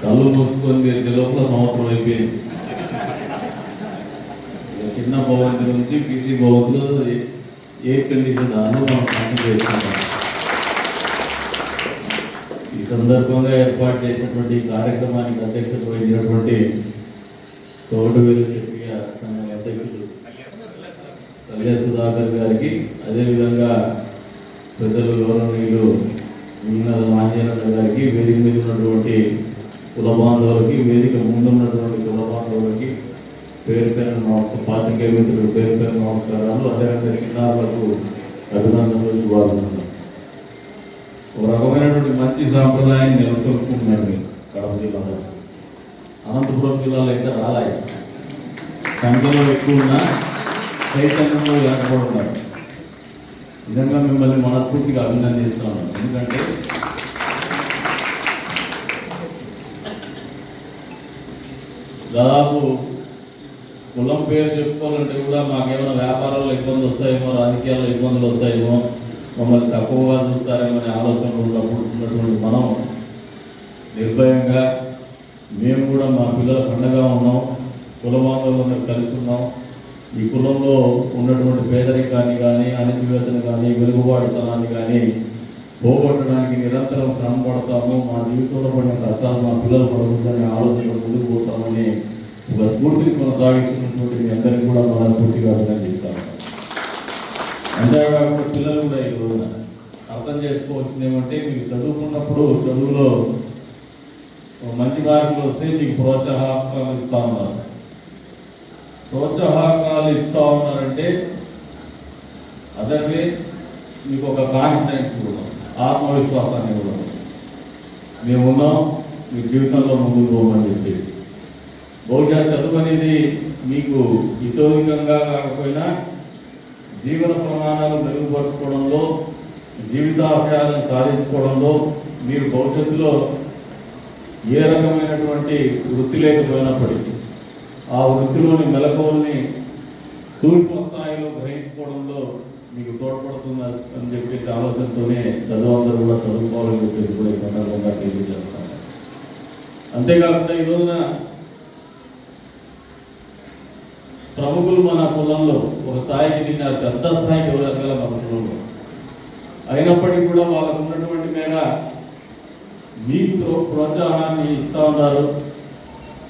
కళ్ళు మూసుకొని తెరిచే లోపల సంవత్సరం అయిపోయింది. చిన్న భవంతి నుంచి పీసీ భవంతులు ఏ కండిషన్ అనుభవం ఈ సందర్భంగా ఏర్పాటు చేసినటువంటి కార్యక్రమానికి అధ్యక్షత వహించినటువంటి కోటవేలు చెప్పిన సంఘం అధ్యక్షుడు కళ్యాణ్ సుధాకర్ గారికి అదేవిధంగా పెద్దలు గౌరవనీయులు మిగిలిన మాంజేనగర్ గారికి వేదిక మీద ఉన్నటువంటి కుల బాంధవులకి వేదిక ముందున్నటువంటి కుల బాంధవులకి పేరు పేరు నమస్కారం పాత్రికేయ మిత్రులు పేరు పేరు నమస్కారాలు. అదేవిధంగా చిన్నారులకు అభినందనలు శుభాభినందనలు. ఒక రకమైనటువంటి మంచి సాంప్రదాయాన్ని నెలకొల్పుకున్నారు కడప జిల్లాలో అనంతపురం జిల్లాలో అయితే రాలేదు సంఖ్యలో ఎక్కువ ఉన్నా చైతన్యంలో లేకపోతున్నారు నిజంగా మిమ్మల్ని మనస్ఫూర్తిగా అభినందిస్తున్నాను. ఎందుకంటే దాదాపు కులం పేరు చెప్పుకోవాలంటే కూడా మాకేమైనా వ్యాపారాల్లో ఇబ్బందులు వస్తాయేమో రాజకీయాల్లో ఇబ్బందులు వస్తాయేమో మమ్మల్ని తక్కువగా చూస్తారేమో అనే ఆలోచనలు ఉన్నప్పుడు ఉన్నటువంటి మనం నిర్భయంగా మేము కూడా మా పిల్లల పండగ ఉన్నాం కుల కలిసి ఉన్నాం. ఈ కులంలో ఉన్నటువంటి పేదరికాన్ని కానీ అణచివేతను కానీ వెలుగుబాటుతనాన్ని కానీ పోగొట్టడానికి నిరంతరం శ్రమ పడతాము. మా జీవితంలో పడిన కష్టాలు మా పిల్లలు పడుతుందని ఆలోచన ముందుకు పోతామని ఒక స్ఫూర్తిని కొనసాగిస్తున్నటువంటి మీ అందరికీ కూడా మనస్ఫూర్తిగా అభినందిస్తాను. అంతేకాకుండా పిల్లలు కూడా ఈ రోజున అర్థం చేసుకోవాల్సింది ఏమంటే మీకు చదువుకున్నప్పుడు చదువులో మంచి మార్కులు వస్తే మీకు ప్రోత్సాహం ఇస్తా ఉన్నారు. ప్రోత్సాహకాలు ఇస్తూ ఉన్నారంటే అదే మీకు ఒక కాన్ఫిడెన్స్ కూడా ఆత్మవిశ్వాసాన్ని కూడా మేము ఉన్నాం మీ జీవితంలో ముందుకు పోమని చెప్పేసి. బహుశా చదువు అనేది మీకు ఇతోధికంగా కాకపోయినా జీవన ప్రమాణాలు మెరుగుపరచుకోవడంలో జీవితాశయాలను సాధించుకోవడంలో మీరు భవిష్యత్తులో ఏ రకమైనటువంటి వృత్తి లేకపోయినప్పటికీ ఆ వృత్తిలోని మెలకువల్ని సూక్ష్మ స్థాయిలో గ్రహించుకోవడంలో మీకు తోడ్పడుతుంది అని చెప్పేసి ఆలోచనతోనే చదువు అందరూ కూడా చదువుకోవాలని చెప్పేసి కూడా ఈ సందర్భంగా తెలియజేస్తాను. అంతేకాకుండా ఈ రోజున ప్రముఖులు మన కులంలో ఒక స్థాయికి దిగినారు పెద్ద స్థాయికి ఎవరు ఎదగల మన కులంలో? అయినప్పటికీ కూడా వాళ్ళకు ఉన్నటువంటి మేర మీకు ప్రోత్సాహాన్ని ఇస్తూ ఉన్నారు.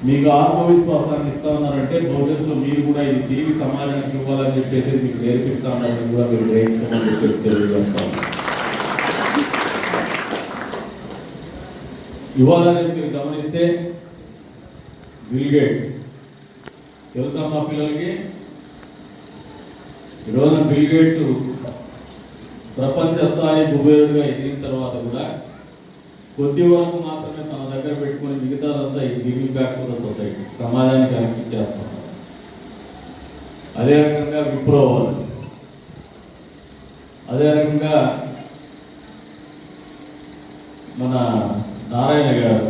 మీకు ఆత్మవిశ్వాసాన్ని ఇస్తా ఉన్నారంటే భవిష్యత్తులో మీరు కూడా ఇది తిరిగి సమాజానికి ఇవ్వాలని చెప్పేసి మీకు నేర్పిస్తా ఉన్నారని కూడా మీరు నేర్చుకోమని తెలియజేస్తాం ఇవ్వాలని మీరు గమనిస్తే బిల్ గేట్స్ తెలుసా మా పిల్లలకి? ఈరోజు బిల్ గేట్స్ ప్రపంచ స్థాయి కుబేరుడుగా ఎదిగిన తర్వాత కూడా కొద్ది వరకు మాత్రమే తన దగ్గర పెట్టుకొని మిగతాదంతా is giving back to the society సమాజానికి అనిపించేస్తున్నాం అదే రకంగా విప్రో అదే రకంగా మన నారాయణ గారు.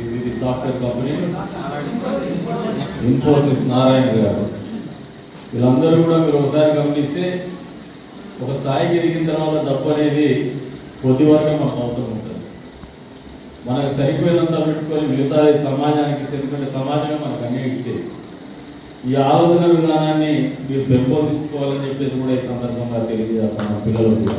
ఇది ఇది సాఫ్ట్వేర్ కంపెనీ ఇన్ఫోసిస్ నారాయణ గారు. వీళ్ళందరూ కూడా మీరు ఒకసారి గమనిస్తే ఒక స్థాయికి ఎదిగిన తర్వాత డబ్బు అనేది కొద్ది వరకే మనకు అవసరం ఉంటుంది. మనకు సరిపోయినంత పెట్టుకొని మిగతా సమాజానికి ఎందుకంటే సమాజమే మనకు అన్నీ ఇచ్చేది. ఈ ఆలోచన విధానాన్ని మీరు పెంపొందించుకోవాలని చెప్పేసి కూడా ఈ సందర్భంగా తెలియజేస్తున్నాం పిల్లలకు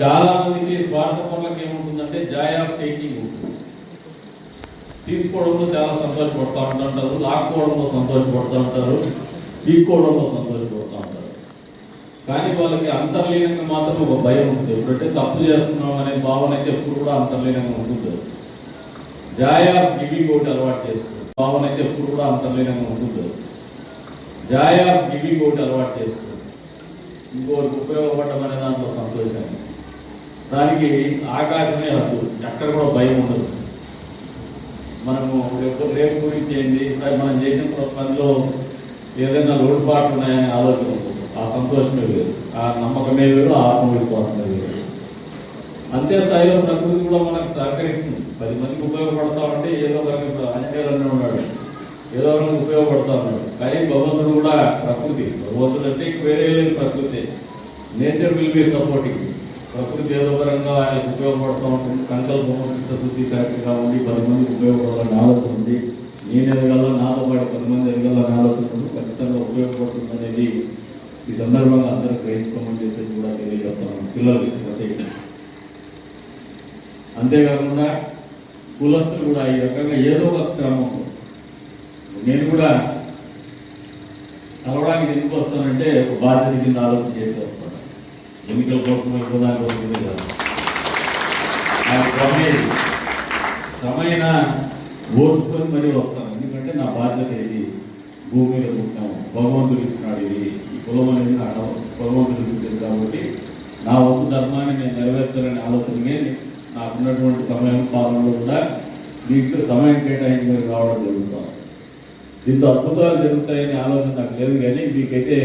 చాలా మందికి స్వార్థ పనులకు ఏముంటుందంటే జాయ్ ఆఫ్ టేకింగ్ ఉంటుంది. తీసుకోవడంలో చాలా సంతోషపడుతూ ఉంటుంటారు లాక్కోవడంలో సంతోషపడుతూ ఉంటారు తీసుకోవడంలో సంతోషపడుతూ కానీ వాళ్ళకి అంతర్లీనంగా మాత్రం ఒక భయం ఉంటుంది. ఎప్పుడంటే తప్పు చేస్తున్నాం అనే భావన అయితే ఎప్పుడు కూడా అంతర్లీనంగా ఉంటుంది. జాయా గివి కోటి ఒకటి అలవాటు చేసుకోండి భావన అయితే ఎప్పుడు కూడా అంతర్లీనంగా ఉంటుంది. జాయా గివి కోటి ఒకటి అలవాటు చేసుకోండి ఇంకోటి ఉపయోగపడడం అనే దాంట్లో సంతోషాన్ని. దానికి ఆకాశమే హద్దు. ఎక్కడ కూడా భయం ఉండదు. మనము రేపు రేపు గురించి ఏంటి మనం చేసిన పనిలో ఏదైనా లోటుపాట్లు ఉన్నాయనే ఆలోచన ఉంటుంది. ఆ సంతోషమే వేరు. ఆ నమ్మకమే వేరు ఆ ఆత్మవిశ్వాసమే వేరు. అంతే స్థాయిలో ప్రకృతి కూడా మనకు సహకరిస్తుంది. పది మందికి ఉపయోగపడతా ఉంటే ఏదో ఒక రకంగా ఉన్నాడు ఏదో ఒక రకంగా ఉపయోగపడతా ఉన్నాడు కానీ భగవంతుడు కూడా ప్రకృతి. భగవంతుడు అంటే వేరే లేదు ప్రకృతి. Nature will be supporting. ప్రకృతి ఏదో పరంగా ఆయనకు ఉపయోగపడుతూ ఉంటుంది. సంకల్పం చిత్తశుద్ధి కరెక్ట్గా ఉండి పది మందికి ఉపయోగపడాలని ఆలోచన ఉంది. నేను ఎదగల నాతో పాటు పది మంది ఎదగల ఆలోచన ఖచ్చితంగా ఉపయోగపడుతుంది అనేది ఈ సందర్భంగా అందరూ గ్రహించుకోమని చెప్పేసి కూడా తెలియజేస్తున్నాను పిల్లలకి ప్రత్యేకంగా అంతేకాకుండా కులస్తులు కూడా ఈ రకంగా ఏదో ఒక క్రమం. నేను కూడా కలవడానికి ఎందుకు వస్తానంటే ఒక బాధ్యత కింద ఆలోచన చేసి వస్తాను. ఎన్నికల కోసం ఇంకో దాని కోసం కాదు నాకు సమయన ఓర్చుకొని మరీ వస్తాను. ఎందుకంటే నా బాధ్యత ఇది. భూమి మీద పుట్టాము భగవంతుడు ఇచ్చినాడు ఇది. కులం అనేది కాబట్టి నా వంతు ధర్మాన్ని నేను నెరవేర్చాలనే ఆలోచనగా నాకున్నటువంటి సమయం కాలంలో కూడా మీకు సమయం కేటాయించి రావడం జరుగుతాం దీంతో అద్భుతాలు జరుగుతాయనే ఆలోచన నాకు లేదు కానీ మీకైతే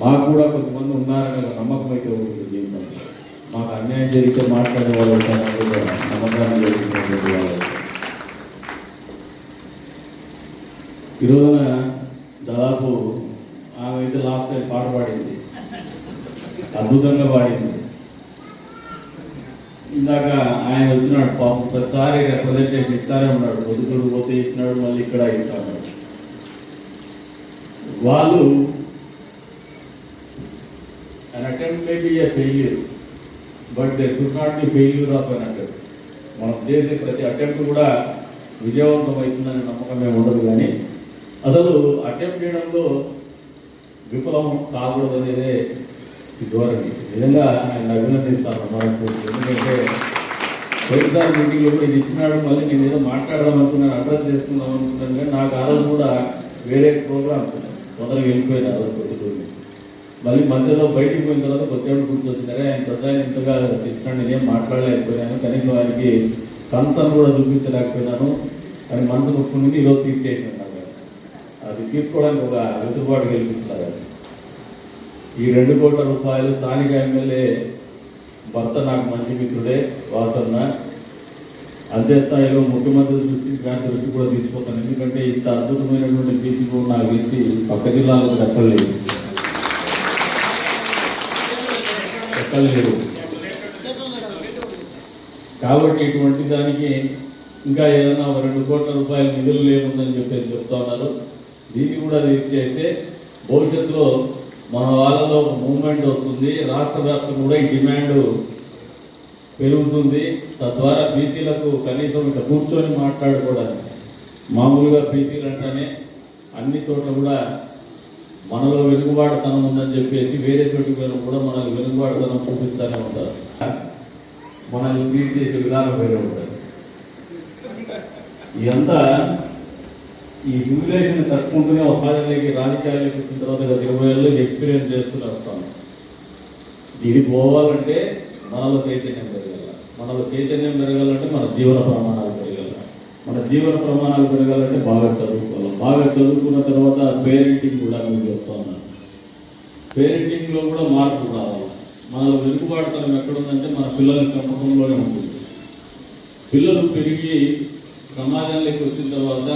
మాకు కూడా కొంతమంది ఉన్నారనే ఒక నమ్మకం అయితే ఉంటుంది జీవితం మాకు అన్యాయం జరిగితే మాట్లాడే వాళ్ళు నమ్మకాన్ని జరుగుతున్నటువంటి వాళ్ళు. దాదాపు ఆమె అయితే లాస్ట్ టైం పాట పాడింది. అద్భుతంగా పాడింది. ఇందాక ఆయన వచ్చినాడు పాపం ప్రతిసారి రిప్రజెంటేషన్ ఇస్తానే ఉన్నాడు. పొద్దుటూరు పోతే ఇచ్చినాడు మళ్ళీ ఇక్కడ ఇస్తాడు. వాళ్ళు an attempt may be a failure, but there should not be failure of an attempt. మనం చేసే ప్రతి అటెంప్ట్ కూడా విజయవంతం అవుతుందనే నమ్మకమే ఉండదు కానీ అసలు అటెంప్ట్ చేయడంలో విఫలం కాకూడదు అనేదే ఈ ధోరణి. నిజంగా ఆయన అభినందిస్తాను మనస్ఫూర్తి ఎందుకంటే పోయినసారి మీటింగ్లో కూడా ఇది ఇచ్చినాడు మళ్ళీ నేను ఏదో మాట్లాడదాం అనుకున్నాను అడ్రస్ చేసుకుందాం అనుకున్నాను కానీ నాకు ఆ రోజు కూడా వేరే ప్రోగ్రామ్ తొందరగా వెళ్ళిపోయింది ఆ రోజు పొద్దుటూరు మళ్ళీ మధ్యలో బయటికి పోయిన తర్వాత కొద్దిసేపు గుర్తొచ్చినారే ఆయన పెద్ద ఆయన ఇంతగా తెచ్చినాడు నేనేం మాట్లాడలేకపోయాను కనీసం ఆయనకి కన్సర్న్ కూడా చూపించలేకపోయినాను అని మనసు ఒప్పుకుని ఈరోజు తీర్చేసినాడు ఇది తీర్చుకోవడానికి ఒక వెసులుబాటు కల్పించారు ఈ రెండు కోట్ల రూపాయలు స్థానిక ఎమ్మెల్యే భర్త నాకు మంచి మిత్రుడే వాసన్న అంతే స్థాయిలో ముఖ్యమంత్రి దృష్టి గారి దృష్టి కూడా తీసుకుపోతాను. ఎందుకంటే ఇంత అద్భుతమైనటువంటి బీసీ కూడా నాకు పక్క జిల్లాలకు దక్కలేదు దక్కలేదు కాబట్టి ఇటువంటి దానికి ఇంకా ఏదైనా ఒక రెండు కోట్ల రూపాయల నిధులు లేముందని చెప్పేసి చెప్తా ఉన్నారు. దీన్ని కూడా రీచ్ చేస్తే భవిష్యత్తులో మన వాళ్ళలో ఒక మూవ్మెంట్ వస్తుంది రాష్ట్ర వ్యాప్తంగా కూడా ఈ డిమాండ్ పెరుగుతుంది. తద్వారా బీసీలకు కనీసం ఇక కూర్చొని మాట్లాడుకోవడానికి మామూలుగా బీసీలు అంటేనే అన్ని చోట్ల కూడా మనలో వెనుకబాటుతనం ఉందని చెప్పేసి వేరే చోటుకి వెళ్ళి కూడా మనల్ని వెనుకబాటుతనం చూపిస్తూనే ఉంటారు. మనల్ని ట్రీట్ చేసే విధానం వేరే ఉంటుంది. ఇదంతా ఈ హ్యూమిలేషన్ తట్టుకుంటూనే సమాజంలోకి రాజకీయాల్లోకి వచ్చిన తర్వాత గత ఇరవై ఏళ్ళు ఎక్స్పీరియన్స్ చేస్తూనే వస్తాను ఇది పోవాలంటే మనలో చైతన్యం పెరగాల. మనలో చైతన్యం పెరగాలంటే మన జీవన ప్రమాణాలు పెరగాల. మన జీవన ప్రమాణాలు పెరగాలంటే బాగా చదువుకోవాలి. బాగా చదువుకున్న తర్వాత పేరెంటింగ్ కూడా మీకు చెప్తా ఉన్నాను పేరెంటింగ్లో కూడా మార్పు రావాలి. మనలో వెనుకబాటుతనం ఎక్కడుందంటే మన పిల్లల పెంపకంలోనే ఉంటుంది. పిల్లలు పెరిగి సమాజంలోకి వచ్చిన తర్వాత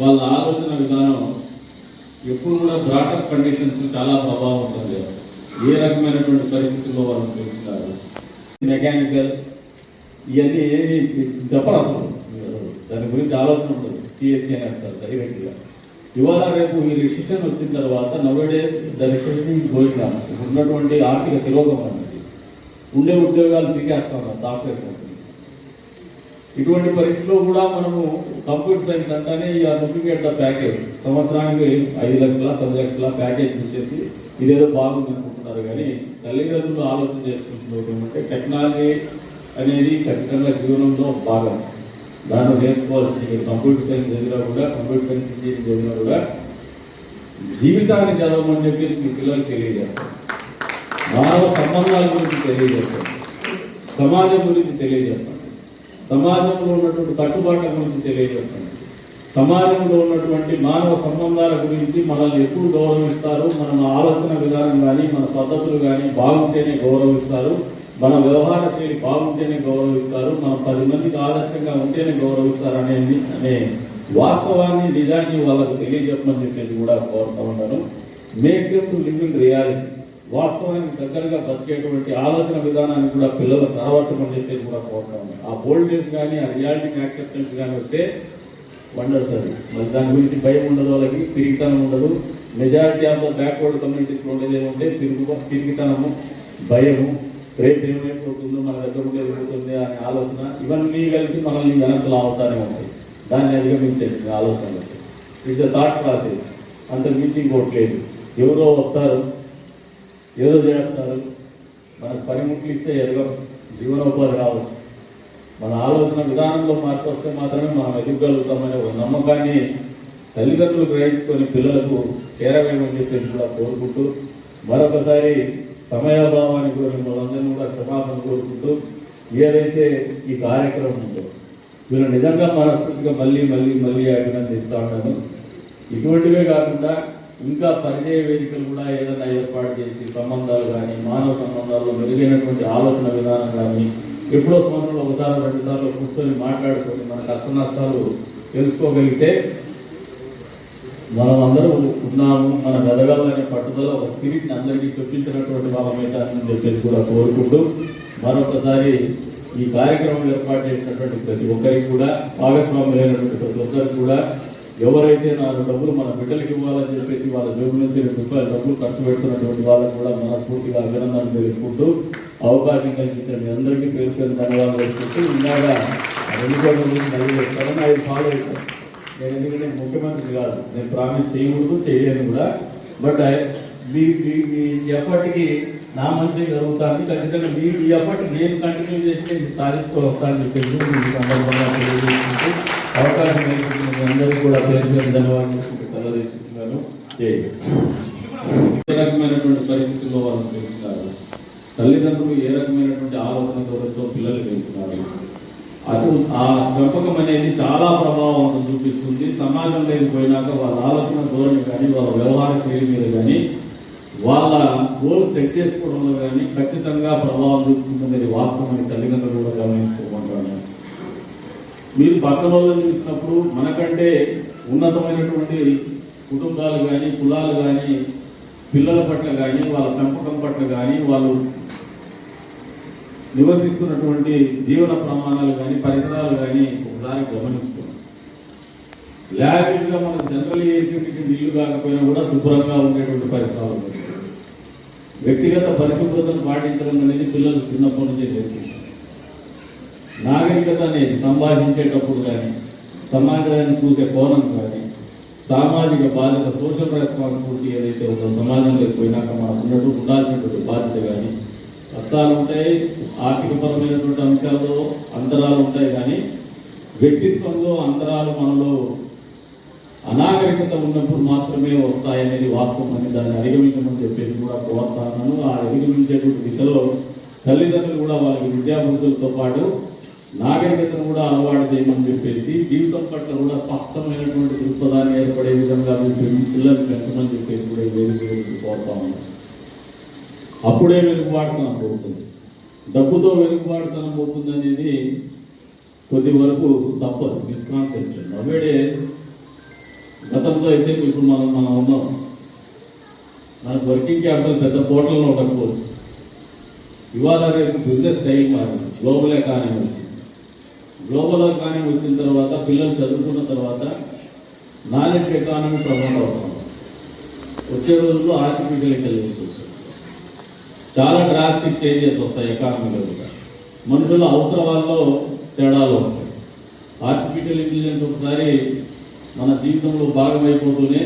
వాళ్ళ ఆలోచన విధానం ఎప్పుడు కూడా బ్రాటప్ కండిషన్స్ చాలా ప్రభావవంతం చేస్తాయి ఏ రకమైనటువంటి పరిస్థితుల్లో వాళ్ళు ఉపయోగిస్తారు? మెకానికల్ ఇవన్నీ ఏమి చెప్పరు అసలు దాని గురించి ఆలోచన ఉంటుంది. సిఎస్సి అని అంటారు డైరెక్ట్గా. ఇవాళ రేపు ఈ రిసిషన్ వచ్చిన తర్వాత నవ్వడే ద రిసిషన్ గోయింగ్ ఉన్నటువంటి ఆర్థిక తిరోగం అనేది ఉండే ఉద్యోగాలు పీకేస్తాం సాఫ్ట్వేర్ కంపెనీ. ఇటువంటి పరిస్థితిలో కూడా మనము కంప్యూటర్ సైన్స్ అంటేనే ఈ లుకింగ్ ద ప్యాకేజ్. సంవత్సరానికి ఐదు లక్షల పది లక్షల ప్యాకేజ్ చూసేసి ఇదేదో బాగుంది అనుకుంటున్నారు కానీ తల్లిదండ్రులు ఆలోచన చేసుకుంటున్నారు ఏమంటే టెక్నాలజీ అనేది ఖచ్చితంగా జీవనంలో భాగం. దాన్ని నేర్చుకోవాల్సింది కంప్యూటర్ సైన్స్ చదివినా కూడా కంప్యూటర్ సైన్స్ ఇంజనీరింగ్ చదివినా కూడా జీవితాన్ని చదవమని చెప్పేసి మీ పిల్లలకు తెలియజేస్తారు మానవ సంబంధాల గురించి తెలియజేస్తారు సమాజం గురించి తెలియజేస్తారు సమాజంలో ఉన్నటువంటి కట్టుబాట్ల గురించి తెలియజేస్తుంది సమాజంలో ఉన్నటువంటి మానవ సంబంధాల గురించి మనల్ని ఎప్పుడు గౌరవిస్తారు? మన ఆలోచన విధానం కానీ మన పద్ధతులు కానీ బాగుంటేనే గౌరవిస్తారు. మన వ్యవహార శైలి బాగుంటేనే గౌరవిస్తారు. మనం పది మందికి ఆదర్శంగా ఉంటేనే గౌరవిస్తారు అనేది అనే వాస్తవాన్ని నిజాన్ని వాళ్ళకు తెలియజెప్పమని చెప్పేసి కూడా కోరుతా ఉన్నాను. మేక్ టు లివింగ్ రియాలిటీ వాస్తవానికి దగ్గరగా బతికేటువంటి ఆలోచన విధానాన్ని కూడా పిల్లలు తరవర్చమని చెప్పేసి కూడా కోరుతాము ఆ బోల్డ్నెస్ కానీ ఆ రియాలిటీని యాక్సెప్టెన్స్ కానీ వస్తే వండర్స్ అది. మరి దాని గురించి భయం ఉండదు వాళ్ళకి తిరిగితనం ఉండదు. మెజారిటీ ఆఫ్ ద బ్యాక్వర్డ్ కమ్యూనిటీస్లో ఉండేది ఏమంటే తిరుగు తిరిగితనము భయము రేపు ఏమైపోతుందో మన దగ్గర ఉండేది పోతుంది అనే ఆలోచన ఇవన్నీ కలిసి మనల్ని వెనక్కి లావుతానే ఉంటాయి. దాన్ని అధిగమించండి ఆలోచన ఇట్స్ అ థాట్ ప్రాసెస్ అంత మీటింగ్ కొట్టలేదు ఎవరో వస్తారు ఏదో చేస్తారు మనకు పనిముట్లు ఇస్తే ఎదగం. జీవనోపాధి రావచ్చు మన ఆలోచన విధానంలో మార్పు వస్తే మాత్రమే మనం ఎదగలుగుతామనే ఒక నమ్మకాన్ని తల్లిదండ్రులు గ్రహించుకొని పిల్లలకు చేరవేయమని చెప్పేసి కూడా కోరుకుంటూ మరొకసారి సమయాభావాన్ని కూడా మిమ్మల్ని అందరినీ కూడా క్షమాపణ కోరుకుంటూ ఏదైతే ఈ కార్యక్రమం ఉందో వీళ్ళు నిజంగా మనస్ఫూర్తిగా మళ్ళీ మళ్ళీ మళ్ళీ అభినందిస్తూ ఉన్నాను. ఇటువంటివే కాకుండా ఇంకా పరిచయ వేదికలు కూడా ఏదైనా ఏర్పాటు చేసి సంబంధాలు కానీ మానవ సంబంధాల్లో మెరుగైనటువంటి ఆలోచన విధానం కానీ ఎప్పుడో సంవత్సరంలో ఒకసారి రెండుసార్లు కూర్చొని మాట్లాడుకొని మన కష్ట నష్టాలు తెలుసుకోగలిగితే మనం అందరూ ఉన్నాము మన ఎదగాలనే పట్టుదల ఒక స్పిరిట్ని అందరికీ చొప్పించినటువంటి వాళ్ళమైతే చెప్పేసి కూడా కోరుకుంటూ మరొకసారి ఈ కార్యక్రమం ఏర్పాటు చేసినటువంటి ప్రతి ఒక్కరికి కూడా భాగస్వాములైనటువంటి ప్రతి ఒక్కరికి కూడా ఎవరైతే నాలుగు డబ్బులు మన బిడ్డలకి ఇవ్వాలని చెప్పేసి వాళ్ళ జోబు నుంచి రెండు రూపాయలు డబ్బులు ఖర్చు పెడుతున్నటువంటి వాళ్ళకు కూడా మనస్ఫూర్తిగా అభినందనలు తెలుపుకుంటూ అవకాశం కల్పించిన మీ అందరికీ పేరు పేరు ధన్యవాదాలు తెలుసుకుంటూ ఇందాక రెండు కోట్ల గురించి మళ్ళీ చెప్తాను అది ఫాలో అవుతాను నేను ఎందుకంటే ముఖ్యమంత్రి కాదు నేను ప్రామిస్ చేయకూడదు చేయలేను కూడా. బట్ మీ మీ ఎప్పటికీ నా మంచి జరుగుతుంది ఖచ్చితంగా మీ ఈ నేను కంటిన్యూ చేసి ఇది సాధించుకొని చెప్పేసి ఈ సందర్భంగా తెలియజేసుకుంటూ అవకాశం కల్పించిన అందరికీ కూడా పేరు పేరు ధన్యవాదాలు సెలవు తీసుకుంటున్నాను. ఏ రకమైనటువంటి పరిస్థితుల్లో వాళ్ళు పెంచుతారు? తల్లిదండ్రులు ఏ రకమైనటువంటి ఆలోచన ధోరణితో పిల్లలు పెంచుతున్నారు అటు ఆ పెంపకం అనేది చాలా ప్రభావం చూపిస్తుంది. సమాజంలోకి పోయినాక వాళ్ళ ఆలోచన ధోరణి కానీ వాళ్ళ వ్యవహార శైలి మీద కానీ వాళ్ళ గోల్ సెట్ చేసుకోవడంలో కానీ ఖచ్చితంగా ప్రభావం చూపుతుందనేది వాస్తవాన్ని తల్లిదండ్రులు కూడా గమనించుకోమంటాను మీరు పక్కన వాళ్ళని చూసినప్పుడు మనకంటే ఉన్నతమైనటువంటి కుటుంబాలు కానీ కులాలు కానీ పిల్లల పట్ల కానీ వాళ్ళ పెంపకం పట్ల కానీ వాళ్ళు నివసిస్తున్నటువంటి జీవన ప్రమాణాలు కానీ పరిసరాలు కానీ ఒకసారి గమనించుకోండి. లావిష్గా మన జనరల్ ఎడ్యుకేషన్ ఇల్లు కాకపోయినా కూడా శుభ్రంగా ఉండేటువంటి పరిసరాలు వ్యక్తిగత పరిశుభ్రతను పాటించడం అనేది పిల్లలు చిన్నప్పటి నుంచే నేర్పించారు నాగరికత అనేది సంభాషించేటప్పుడు కానీ సమాజాన్ని చూసే కోణం కానీ సామాజిక బాధ్యత సోషల్ రెస్పాన్సిబిలిటీ ఏదైతే ఉందో సమాజంలోకి పోయినాక మనకు ఉన్నట్టు ఉండాల్సినటువంటి బాధ్యత కానీ కష్టాలు ఉంటాయి ఆర్థికపరమైనటువంటి అంశాల్లో అంతరాలు ఉంటాయి కానీ వ్యక్తిత్వంలో అంతరాలు మనలో అనాగరికత ఉన్నప్పుడు మాత్రమే వస్తాయనేది వాస్తవం అని దాన్ని అధిగమించమని చెప్పేసి కూడా కోరుతాను ఆ అధిగమించేటువంటి దిశలో తల్లిదండ్రులు కూడా వాళ్ళకి విద్యాబుద్ధులతో పాటు నాగరికతను కూడా అలవాటు చేయమని చెప్పేసి జీవితం పట్ల కూడా స్పష్టమైనటువంటి దృక్పథాన్ని ఏర్పడే విధంగా మీ పిల్లల్ని పెంచమని చెప్పేసి కూడా వేరు వేదిక కోరుతా అప్పుడే వెనుకబాటుతనం పోతుంది. డబ్బుతో వెనుకబాటుతనం పోతుంది అనేది కొద్ది వరకు తప్పదు. మిస్కాన్సెప్షన్ అవేడే గతంలో అయితే ఇప్పుడు మనం మనం ఉన్నాం. మనకు వర్కింగ్ క్యాపిటల్ పెద్ద పోర్టల్లో ఉండకపోవచ్చు. ఇవాళ రేపు బిజినెస్ స్టైల్ మారింది. గ్లోబల్ ఎకానమీ వచ్చింది. గ్లోబల్ ఎకానమీ వచ్చిన తర్వాత పిల్లలు చదువుకున్న తర్వాత నాలెడ్జ్ ఎకానమీ ప్రమోట్ అవుతుంది. వచ్చే రోజుల్లో ఆర్టిఫిషియల్ ఇంటెలిజెన్స్ వస్తుంది. చాలా డ్రాస్టిక్ చేంజెస్ వస్తాయి ఎకానమీలో కూడా. మనుషుల అవసరాల్లో తేడాలు వస్తాయి. ఆర్టిఫిషియల్ ఇంటెలిజెన్స్ ఒకసారి మన జీవితంలో భాగమైపోతూనే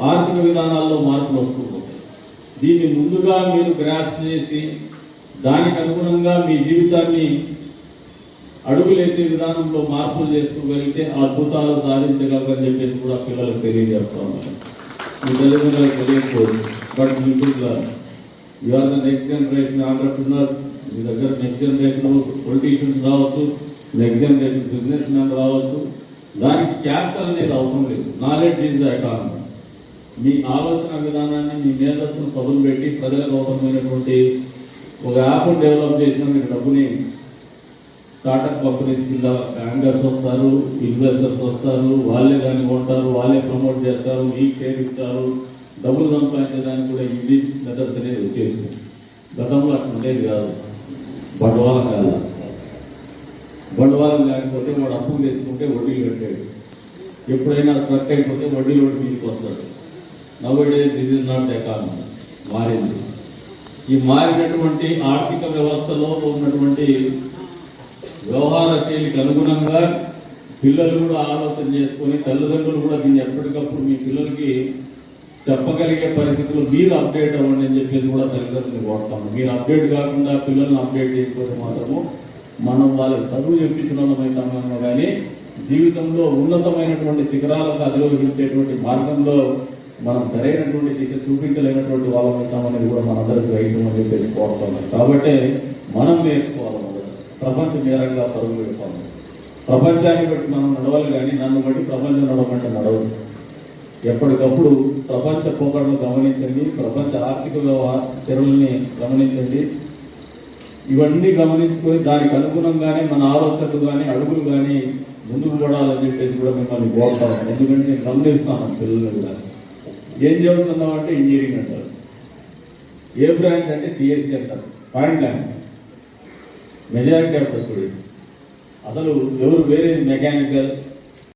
ఆర్థిక విధానాల్లో మార్పులు వస్తూ పోతాయి. దీన్ని ముందుగా మీరు గ్రాస్ చేసి దానికి అనుగుణంగా మీ జీవితాన్ని అడుగులేసే విధానంలో మార్పులు చేసుకోగలిగితే అద్భుతాలు సాధించగలరని చెప్పేసి కూడా పిల్లలకు తెలియజేస్తా ఉన్నాను. మీ తల్లిదండ్రులకు తెలియకపోదు but me you are the next generation entrepreneurs మీ దగ్గర నెక్స్ట్ జనరేషన్ పొలిటీషియన్స్ రావచ్చు నెక్స్ట్ జనరేషన్ బిజినెస్ మ్యాన్ రావచ్చు. దానికి క్యాపిటల్ అనేది అవసరం లేదు. నాలెడ్జ్ ఈజ్ ద ఎకానమీ మీ ఆలోచన విధానాన్ని మీ మేధస్సును పదులు పెట్టి ప్రజలకు అవసరమైనటువంటి ఒక యాప్ డెవలప్ చేసిన మీకు డబ్బుని స్టార్టప్ కంపెనీస్ కింద బ్యాంకర్స్ వస్తారు ఇన్వెస్టర్స్ వస్తారు వాళ్ళే దాన్ని కొంటారు వాళ్ళే ప్రమోట్ చేస్తారు మీకు షేర్ ఇస్తారు డబ్బులు సంపాదించడానికి కూడా ఈజీ మెథడ్స్ అనేది వచ్చేసింది గతంలో అట్లా ఉండేది కాదు. బండవాళం కాదు. బండవాళం లేకపోతే వాడు అప్పులు తెచ్చుకుంటే వడ్డీలు కట్టాడు ఎప్పుడైనా స్ట్రక్ అయిపోతే వడ్డీలు వడ్డీ తీసుకొస్తాడు నవ్వడే దిస్ ఇస్ నాట్ ఎకానమీ మారింది. ఈ మారినటువంటి ఆర్థిక వ్యవస్థలో ఉన్నటువంటి వ్యవహార శైలికి అనుగుణంగా పిల్లలు కూడా ఆలోచన చేసుకొని తల్లిదండ్రులు కూడా దీన్ని ఎప్పటికప్పుడు మీ పిల్లలకి చెప్పగలిగే పరిస్థితులు మీరు అప్డేట్ అవ్వండి అని చెప్పేసి కూడా తల్లిదండ్రులు కోరుతాము మీరు అప్డేట్ కాకుండా పిల్లల్ని అప్డేట్ చేయకపోతే మాత్రము మనం వాళ్ళకి చదువు చెప్పించడం కానీ జీవితంలో ఉన్నతమైనటువంటి శిఖరాలకు అధిరోహించేటువంటి మార్గంలో మనం సరైనటువంటి దిశ చూపించలేనటువంటి వాళ్ళమవుతామనేది కూడా మనందరికీ రైతు అని చెప్పేసి కోరుతున్నాం కాబట్టి మనం నేర్చుకోవాలి. ప్రపంచ నేరంగా పరుగు పెడతాము ప్రపంచాన్ని బట్టి మనం నడవాలి కానీ నన్ను బట్టి ప్రపంచం నడవమంటే నడవదు. ఎప్పటికప్పుడు ప్రపంచ పోకడను గమనించండి ప్రపంచ ఆర్థిక వ్యవహార చర్యల్ని గమనించండి. ఇవన్నీ గమనించుకొని దానికి అనుగుణంగానే మన ఆలోచనలు కానీ అడుగులు కానీ ముందుకు పడాలని చెప్పేసి కూడా మిమ్మల్ని కోరుతాను ఎందుకంటే నేను గమనిస్తాను పిల్లలు కూడా. ఏం చదువుతున్నాం అంటే ఇంజనీరింగ్ అంటారు. ఏ బ్రాంచ్ అంటే సిఎస్సి అంటారు. Point land. Majority of the students అసలు ఎవరు వేరే మెకానికల్